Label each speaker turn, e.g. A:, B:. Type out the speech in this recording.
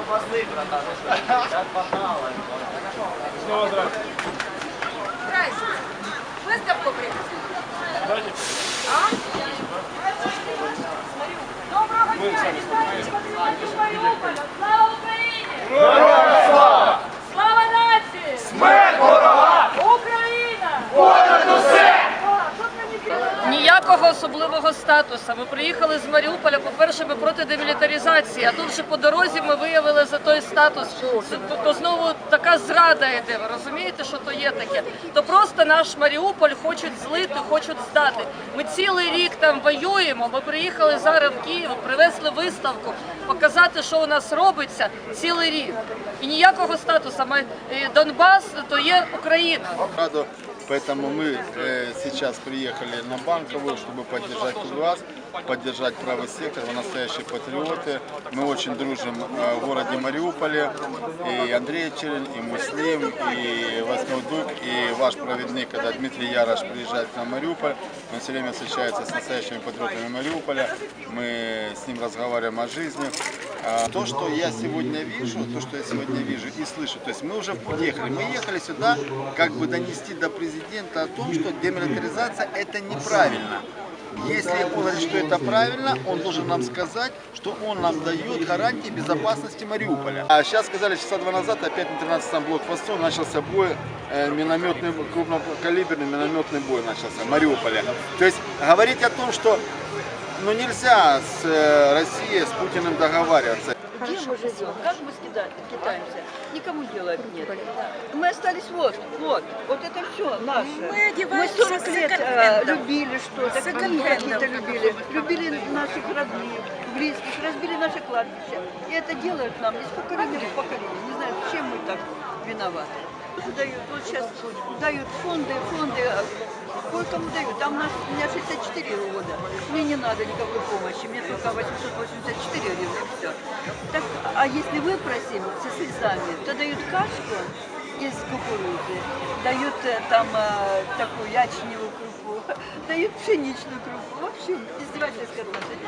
A: колбасы, братан. Сейчас погнала.
B: Снова здравствуйте.
C: Ніякого особливого статусу. Ми приїхали з Маріуполя. По-перше, ми проти демілітаризації. А тут же по дорозі ми виявили за той статус. То знову така зрада йде. Ви розумієте, що то є таке? То просто наш Маріуполь хочуть злити, хочуть здати. Ми цілий рік там воюємо. Ми приїхали зараз в Київ, привезли виставку, показати, що у нас робиться цілий рік. І ніякого статусу. Ми е, Донбас то є Україна.
D: Поэтому мы э, сейчас приехали на Банковую, чтобы поддержать вас, поддержать правый сектор, вы настоящие патриоты. Мы очень дружим э, в городе Мариуполе. И Андрей Черен, и Муслим, и Восьмой Дуг, и ваш проводник, когда Дмитрий Ярош приезжает к нам в Мариуполь, он все время встречается с настоящими патриотами Мариуполя. Мы с ним разговариваем о жизни. А, То, что я сегодня вижу, то, что я сегодня вижу и слышу, то есть мы уже ехали. Мы ехали сюда, как бы донести до президента о том, что демилитаризация это неправильно. Если он говорит, что это правильно, он должен нам сказать, что он нам дает гарантии безопасности Мариуполя. А сейчас сказали часа два назад, опять на 13-м блокпосту начался бой, э, минометный, крупнокалиберный минометный бой начался в Мариуполе. То есть говорить о том, что ну, нельзя с э, Россией, с Путиным договариваться.
E: Где мы живем? Как мы скида- китаемся? Никому дела нет. Мы остались вот, вот, вот это все наше.
F: Мы одеваемся
E: 40 лет э, любили что-то, какие-то любили, любили наших родных, близких, разбили наше кладбище. И это делают нам из поколения в поколение. Не знаю, чем мы так виноваты. Дают, вот сейчас дают фонды, фонды, а кое-кому дают. Там у нас, у меня 64 года, мне не надо никакой помощи, мне только 884 гривны, все. Так, а если вы просим со слезами, то дают кашку из кукурузы, дают э, там э, такую ячневую крупу, дают пшеничную крупу. В общем, издевательское отношение.